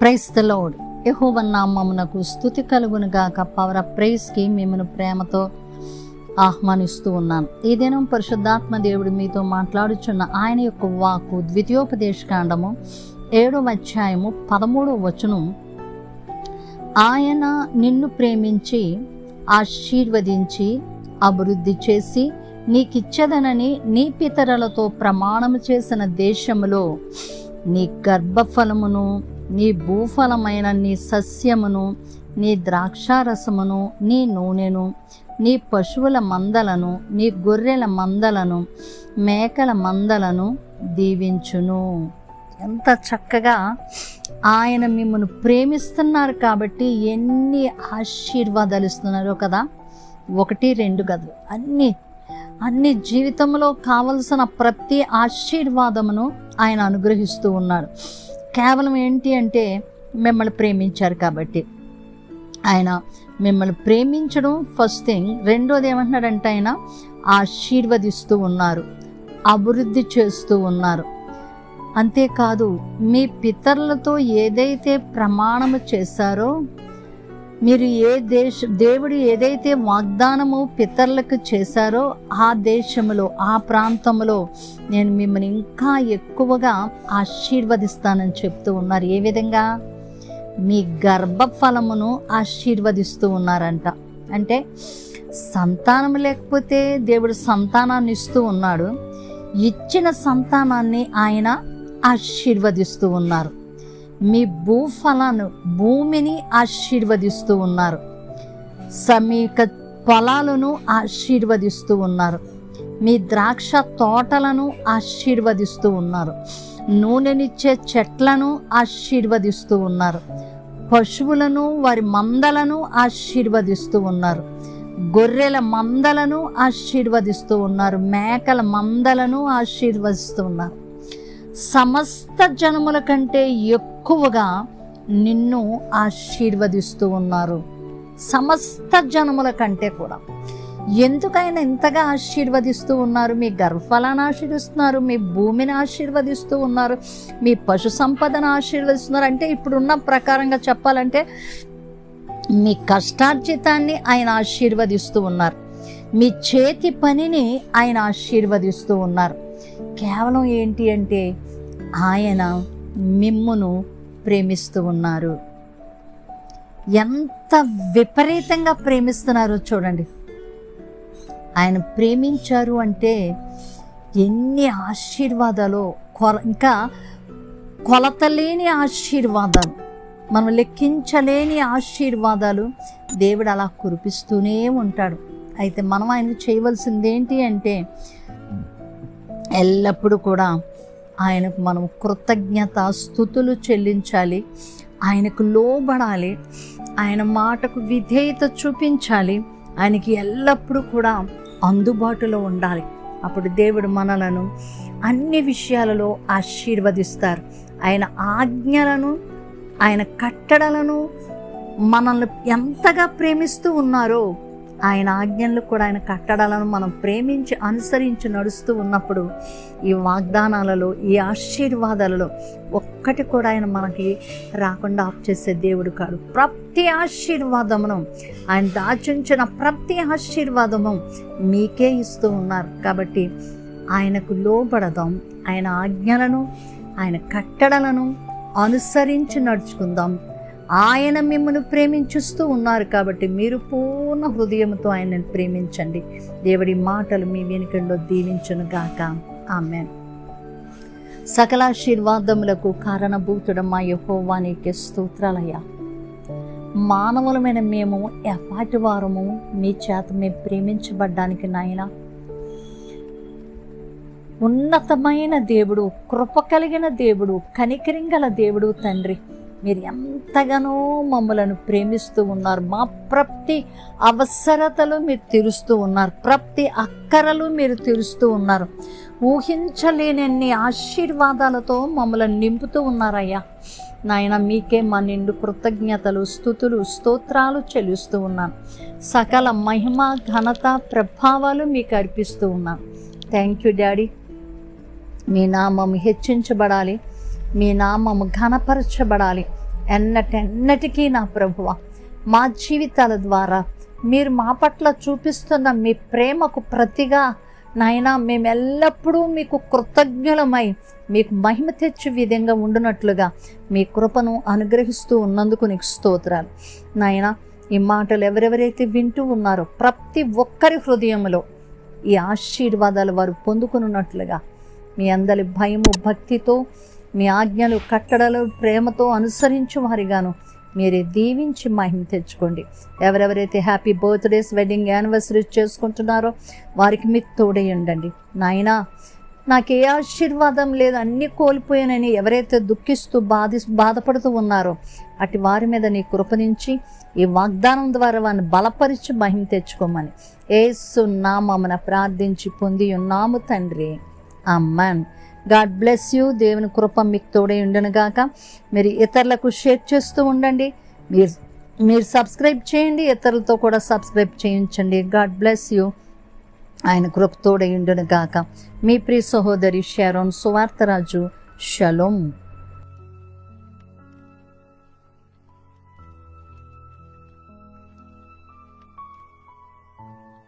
Price the load యహోవన్నామమునకు స్థుతి కలుగునుగాక power of ప్రైజ్కి మిమ్మల్ని ప్రేమతో ఆహ్వానిస్తూ ఉన్నాను. ఈ దినం పరిశుద్ధాత్మ దేవుడు మీతో మాట్లాడుచున్న ఆయన యొక్క వాకు ద్వితీయోపదేశకాండము ఏడవ అధ్యాయము పదమూడవ వచనం. ఆయన నిన్ను ప్రేమించి ఆశీర్వదించి అభివృద్ధి చేసి నీకిచ్చదనని నీ పితరులతో ప్రమాణము చేసిన దేశములో నీ గర్భఫలమును నీ భూఫలమైన నీ సస్యమును నీ ద్రాక్షారసమును నీ నూనెను నీ పశువుల మందలను నీ గొర్రెల మందలను మేకల మందలను దీవించును. ఎంత చక్కగా ఆయన మిమ్మల్ని ప్రేమిస్తున్నారు కాబట్టి ఎన్ని ఆశీర్వాదాలు ఇస్తున్నారో కదా. ఒకటి రెండు కదా అన్ని అన్ని జీవితంలో కావలసిన ప్రతి ఆశీర్వాదమును ఆయన అనుగ్రహిస్తూ ఉన్నాడు. కేవలం ఏంటి అంటే మిమ్మల్ని ప్రేమించారు కాబట్టి. ఆయన మిమ్మల్ని ప్రేమించడం ఫస్ట్ థింగ్ రెండోది ఏమంటున్నాడంటే ఆయన ఆశీర్వదిస్తూ ఉన్నారు అభివృద్ధి చేస్తూ ఉన్నారు. అంతేకాదు మీ పితరులతో ఏదైతే ప్రమాణము చేశారో మీరు ఏ దేశ దేవుడు ఏదైతే వాగ్దానము పితరులకు చేశారో ఆ దేశంలో ఆ ప్రాంతంలో నేను మిమ్మల్ని ఇంకా ఎక్కువగా ఆశీర్వదిస్తానని చెప్తూ ఉన్నారు. ఏ విధంగా? మీ గర్భఫలమును ఆశీర్వదిస్తూ ఉన్నారంట. అంటే సంతానం లేకపోతే దేవుడు సంతానాన్ని ఇస్తూ ఉన్నాడు. ఇచ్చిన సంతానాన్ని ఆయన ఆశీర్వదిస్తూ ఉన్నారు. మీ భూఫలాన్ని భూమిని ఆశీర్వదిస్తూ ఉన్నారు. సమీక పొలాలను ఆశీర్వదిస్తూ ఉన్నారు. మీ ద్రాక్ష తోటలను ఆశీర్వదిస్తూ ఉన్నారు. నూనెనిచ్చే చెట్లను ఆశీర్వదిస్తూ ఉన్నారు. పశువులను వారి మందలను ఆశీర్వదిస్తూ ఉన్నారు. గొర్రెల మందలను ఆశీర్వదిస్తూ ఉన్నారు. మేకల మందలను ఆశీర్వదిస్తూ ఉన్నారు. సమస్త జనముల కంటే ఎక్కువగా నిన్ను ఆశీర్వదిస్తూ ఉన్నారు. సమస్త జనముల కంటే కూడా. ఎందుకైనా ఇంతగా ఆశీర్వదిస్తూ ఉన్నారు? మీ గర్భఫలాన్ని ఆశీర్వదిస్తున్నారు మీ భూమిని ఆశీర్వదిస్తూ ఉన్నారు మీ పశు సంపదను ఆశీర్వదిస్తున్నారు. అంటే ఇప్పుడున్న ప్రకారంగా చెప్పాలంటే మీ కష్టార్జితాన్ని ఆయన ఆశీర్వదిస్తూ ఉన్నారు. మీ చేతి పనిని ఆయన ఆశీర్వదిస్తూ ఉన్నారు. కేవలం ఏంటి అంటే ఆయన మిమ్మును ప్రేమిస్తూ ఉన్నారు. ఎంత విపరీతంగా ప్రేమిస్తున్నారో చూడండి. ఆయన ప్రేమించారు అంటే ఎన్ని ఆశీర్వాదాలు కొల ఇంకా కొలతలేని ఆశీర్వాదాలు మనం లెక్కించలేని ఆశీర్వాదాలు దేవుడు అలా కురిపిస్తూనే ఉంటాడు. అయితే మనం ఆయనకు చేయవలసింది ఏంటి అంటే ఎల్లప్పుడూ కూడా ఆయనకు మనం కృతజ్ఞత స్థుతులు చెల్లించాలి. ఆయనకు లోబడాలి. ఆయన మాటకు విధేయత చూపించాలి. ఆయనకి ఎల్లప్పుడూ కూడా అందుబాటులో ఉండాలి. అప్పుడు దేవుడు మనలను అన్ని విషయాలలో ఆశీర్వదిస్తారు. ఆయన ఆజ్ఞలను ఆయన కట్టడలను మనల్ని ఎంతగా ప్రేమిస్తూ ఉన్నారో ఆయన ఆజ్ఞలు కూడా ఆయన కట్టడాలను మనం ప్రేమించి అనుసరించి నడుస్తూ ఉన్నప్పుడు ఈ వాగ్దానాలలో ఈ ఆశీర్వాదాలలో ఒక్కటి కూడా ఆయన మనకి రాకుండా ఆఫ్ చేసే దేవుడు కాడు. ప్రతి ఆశీర్వాదమును ఆయన దాచుంచిన ప్రతి ఆశీర్వాదము మీకే ఇస్తూ ఉన్నారు. కాబట్టి ఆయనకు లోబడదాం ఆయన ఆజ్ఞలను ఆయన కట్టడలను అనుసరించి నడుచుకుందాం. ఆయన మిమ్మల్ని ప్రేమించుస్తూ ఉన్నారు కాబట్టి మీరు పూర్ణ హృదయంతో ఆయనను ప్రేమించండి. దేవుడి మాటలు మీ వెనుకల్లో దీవించను గాక. ఆమె సకలాశీర్వాదములకు కారణభూతుడమ్మా యహోవానికి స్తోత్రాలయ్యా. మానవులమైన మేము ఎపాటి వారము మీ చేత మేము ప్రేమించబడ్డానికి నాయన. ఉన్నతమైన దేవుడు కృప కలిగిన దేవుడు కనికరింగల దేవుడు తండ్రి. మీరు ఎంతగానో మమ్మలను ప్రేమిస్తూ ఉన్నారు. మా ప్రతి అవసరతలు మీరు తీరుస్తూ ఉన్నారు. ప్రతి అక్కరలు మీరు తీరుస్తూ ఉన్నారు. ఊహించలేనన్ని ఆశీర్వాదాలతో మమ్మల్ని నింపుతూ ఉన్నారయ్యా. నాయన మీకే మా నిండు కృతజ్ఞతలు స్థుతులు స్తోత్రాలు చెల్లిస్తూ ఉన్నాను సకల మహిమ ఘనత ప్రభావాలు మీకు అర్పిస్తూ ఉన్నాను థ్యాంక్ యూ డాడీ మీ నామం హెచ్చించబడాలి. మీ నామము ఘనపరచబడాలి. ఎన్నటెన్నటికీ నా ప్రభువ మా జీవితాల ద్వారా మీరు మా పట్ల చూపిస్తున్న మీ ప్రేమకు ప్రతిగా నాయనా మేము ఎల్లప్పుడూ మీకు కృతజ్ఞులమై మీకు మహిమ తెచ్చే విధంగా ఉండునట్లుగా మీ కృపను అనుగ్రహిస్తూ ఉన్నందుకు నీకు స్తోత్రాలు. నాయనా ఈ మాటలు ఎవరెవరైతే వింటూ ఉన్నారో ప్రతి ఒక్కరి హృదయంలో ఈ ఆశీర్వాదాలు వారు పొందుకున్నట్లుగా మీ అందరి భయము భక్తితో మీ ఆజ్ఞలు కట్టడలు ప్రేమతో అనుసరించు వారిగాను. మీరే దీవించి మహిమ తెచ్చుకోండి. ఎవరెవరైతే హ్యాపీ బర్త్డేస్ వెడ్డింగ్ యానివర్సరీస్ చేసుకుంటున్నారో వారికి మీ తోడై ఉండండి. నాయనా నాకు ఏ ఆశీర్వాదం లేదు. అన్నీ కోల్పోయానని ఎవరైతే దుఃఖిస్తూ బాధి బాధపడుతూ ఉన్నారో అటు వారి మీద నీ కృపణించి ఈ వాగ్దానం ద్వారా వారిని బలపరిచి మహిమ తెచ్చుకోమని ఏసు నామమున ప్రార్థించి పొంది ఉన్నాము తండ్రి. Amen God bless you. దేవుని కృప మీకు తోడే ఉండనుగాక మీరు ఇతరులకు షేర్ చేస్తూ ఉండండి. మీరు మీరు సబ్స్క్రైబ్ చేయండి. ఇతరులతో కూడా సబ్స్క్రైబ్ చేయించండి. God bless you. ఆయన కృప తోడే ఉండనుగాక మీ ప్రియ సహోదరి షారోన్ సువార్తరాజు. షలోం.